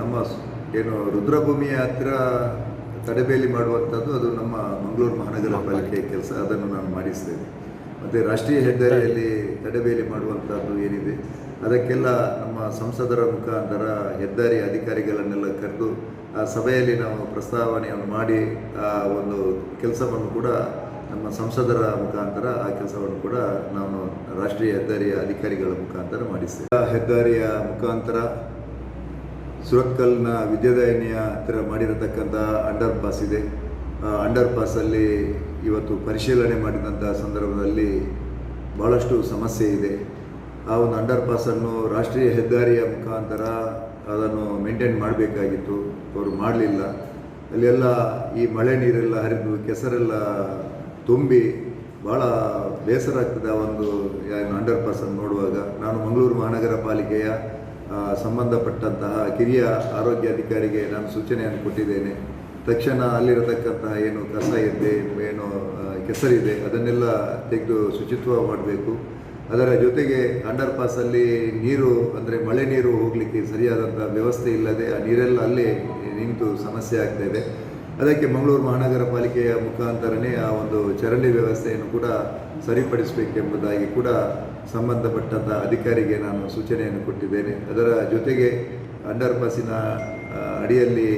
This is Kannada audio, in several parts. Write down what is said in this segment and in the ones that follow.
ನಮ್ಮ ಏನು ರುದ್ರಭೂಮಿಯ ಹತ್ತಿರ ತಡೆಬೇಲಿ ಮಾಡುವಂಥದ್ದು ಅದು ನಮ್ಮ ಮಂಗಳೂರು ಮಹಾನಗರ ಪಾಲಿಕೆಯ ಕೆಲಸ, ಅದನ್ನು ನಾನು ಮಾಡಿಸ್ತೇನೆ. ಮತ್ತೆ ರಾಷ್ಟ್ರೀಯ ಹೆದ್ದಾರಿಯಲ್ಲಿ ತಡೆಬೇಲಿ ಮಾಡುವಂಥದ್ದು ಏನಿದೆ? ಅದಕ್ಕೆಲ್ಲ ನಮ್ಮ ಸಂಸದರ ಮುಖಾಂತರ ಹೆದ್ದಾರಿ ಅಧಿಕಾರಿಗಳನ್ನೆಲ್ಲ ಕರೆದು, ಆ ಸಭೆಯಲ್ಲಿ ನಾವು ಪ್ರಸ್ತಾವನೆಯನ್ನು ಮಾಡಿ, ಆ ಒಂದು ಕೆಲಸವನ್ನು ಕೂಡ ನಮ್ಮ ಸಂಸದರ ಮುಖಾಂತರ, ಆ ಕೆಲಸವನ್ನು ಕೂಡ ನಾನು ರಾಷ್ಟ್ರೀಯ ಹೆದ್ದಾರಿಯ ಅಧಿಕಾರಿಗಳ ಮುಖಾಂತರ ಮಾಡಿಸ್ತೇವೆ ಆ ಹೆದ್ದಾರಿಯ ಮುಖಾಂತರ ಸುರತ್ಕಲ್ನ ವಿದ್ಯಾದಾಯಿನಿಯ ಹತ್ತಿರ ಮಾಡಿರತಕ್ಕಂಥ ಅಂಡರ್ ಪಾಸ್ ಇದೆ. ಆ ಅಂಡರ್ ಪಾಸಲ್ಲಿ ಇವತ್ತು ಪರಿಶೀಲನೆ ಮಾಡಿದಂಥ ಸಂದರ್ಭದಲ್ಲಿ ಭಾಳಷ್ಟು ಸಮಸ್ಯೆ ಇದೆ. ಆ ಒಂದು ಅಂಡರ್ ಪಾಸನ್ನು ರಾಷ್ಟ್ರೀಯ ಹೆದ್ದಾರಿಯ ಮುಖಾಂತರ ಅದನ್ನು ಮೇಂಟೈನ್ ಮಾಡಬೇಕಾಗಿತ್ತು. ಅವರು ಮಾಡಲಿಲ್ಲ. ಅಲ್ಲೆಲ್ಲ ಈ ಮಳೆ ನೀರೆಲ್ಲ ಹರಿದು ಕೆಸರೆಲ್ಲ ತುಂಬಿ ಭಾಳ ಬೇಸರ ಆಗ್ತದೆ ಆ ಒಂದು ಏನು ಅಂಡರ್ ಪಾಸನ್ನು ನೋಡುವಾಗ. ನಾನು ಮಂಗಳೂರು ಮಹಾನಗರ ಪಾಲಿಕೆಯ ಸಂಬಂಧಪಟ್ಟಂತಹ ಕಿರಿಯ ಆರೋಗ್ಯ ಅಧಿಕಾರಿಗೆ ನಾನು ಸೂಚನೆಯನ್ನು ಕೊಟ್ಟಿದ್ದೇನೆ. ತಕ್ಷಣ ಅಲ್ಲಿರತಕ್ಕಂತಹ ಏನು ಕಸ ಇದೆ, ಏನು ಕೆಸರಿದೆ, ಅದನ್ನೆಲ್ಲ ತೆಗೆದು ಶುಚಿತ್ವ ಮಾಡಬೇಕು. ಅದರ ಜೊತೆಗೆ ಅಂಡರ್ ಪಾಸಲ್ಲಿ ನೀರು, ಅಂದರೆ ಮಳೆ ನೀರು ಹೋಗಲಿಕ್ಕೆ ಸರಿಯಾದಂಥ ವ್ಯವಸ್ಥೆ ಇಲ್ಲದೆ ಆ ನೀರೆಲ್ಲ ಅಲ್ಲೇ ನಿಂತು ಸಮಸ್ಯೆ ಆಗ್ತಾ ಇದೆ. ಅದಕ್ಕೆ ಮಂಗಳೂರು ಮಹಾನಗರ ಪಾಲಿಕೆಯ ಮುಖಾಂತರನೇ ಆ ಒಂದು ಚರಂಡಿ ವ್ಯವಸ್ಥೆಯನ್ನು ಕೂಡ ಸರಿಪಡಿಸಬೇಕೆಂಬುದಾಗಿ ಕೂಡ ಸಂಬಂಧಪಟ್ಟಂಥ ಅಧಿಕಾರಿಗೆ ನಾನು ಸೂಚನೆಯನ್ನು ಕೊಟ್ಟಿದ್ದೇನೆ. ಅದರ ಜೊತೆಗೆ ಅಂಡರ್ ಪಾಸಿನ ಅಡಿಯಲ್ಲಿ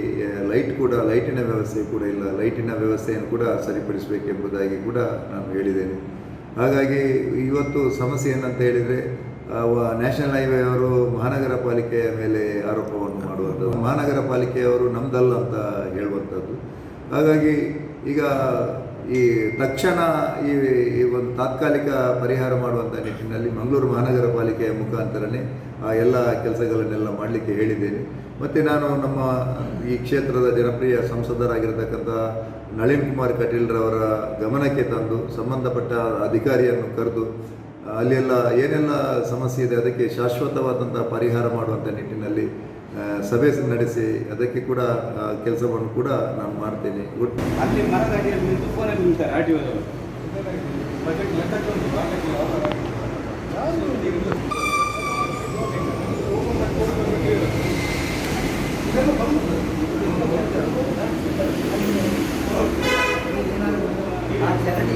ಲೈಟ್ ಕೂಡ, ಲೈಟಿನ ವ್ಯವಸ್ಥೆ ಕೂಡ ಇಲ್ಲ. ಲೈಟಿನ ವ್ಯವಸ್ಥೆಯನ್ನು ಕೂಡ ಸರಿಪಡಿಸಬೇಕೆಂಬುದಾಗಿ ಕೂಡ ನಾನು ಹೇಳಿದ್ದೇನೆ. ಹಾಗಾಗಿ ಇವತ್ತು ಸಮಸ್ಯೆ ಏನಂತ ಹೇಳಿದರೆ ನ್ಯಾಷನಲ್ ಹೈವೇ ಅವರು ಮಹಾನಗರ ಪಾಲಿಕೆಯ ಮೇಲೆ ಆರೋಪವನ್ನು ಮಾಡುವಂಥದ್ದು. ಮಹಾನಗರ ಪಾಲಿಕೆಯವರು ನಮ್ದಲ್ಲ ಅಂತ ಹೇಳುವಂಥದ್ದು. ಹಾಗಾಗಿ ಈಗ ಈ ತಕ್ಷಣ ಈ ಒಂದು ತಾತ್ಕಾಲಿಕ ಪರಿಹಾರ ಮಾಡುವಂಥ ನಿಟ್ಟಿನಲ್ಲಿ ಮಂಗಳೂರು ಮಹಾನಗರ ಪಾಲಿಕೆಯ ಮುಖಾಂತರನೇ ಆ ಎಲ್ಲ ಕೆಲಸಗಳನ್ನೆಲ್ಲ ಮಾಡಲಿಕ್ಕೆ ಹೇಳಿದ್ದೇನೆ. ಮತ್ತು ನಾನು ನಮ್ಮ ಈ ಕ್ಷೇತ್ರದ ಜನಪ್ರಿಯ ಸಂಸದರಾಗಿರ್ತಕ್ಕಂಥ ನಳಿನ್ ಕುಮಾರ್ ಕಟೀಲ್ರವರ ಗಮನಕ್ಕೆ ತಂದು, ಸಂಬಂಧಪಟ್ಟ ಅಧಿಕಾರಿಯನ್ನು ಕರೆದು, ಅಲ್ಲೆಲ್ಲ ಏನೆಲ್ಲ ಸಮಸ್ಯೆ ಇದೆ, ಅದಕ್ಕೆ ಶಾಶ್ವತವಾದಂಥ ಪರಿಹಾರ ಮಾಡುವಂಥ ನಿಟ್ಟಿನಲ್ಲಿ ಸಭೆ ನಡೆಸಿ ಅದಕ್ಕೆ ಕೂಡ ಕೆಲಸವನ್ನು ಕೂಡ ನಾನು ಮಾಡ್ತೇನೆ. ಒಟ್ಟು ಅಲ್ಲಿ ಮರದ ಅಡಿಯಲ್ಲಿ ನಿಂತು ಫೋನಲ್ಲಿ ನಿಲ್ತಾರೆ ಆರ್ ಟಿ ಒದವರು ಆ ಚರಂಡಿ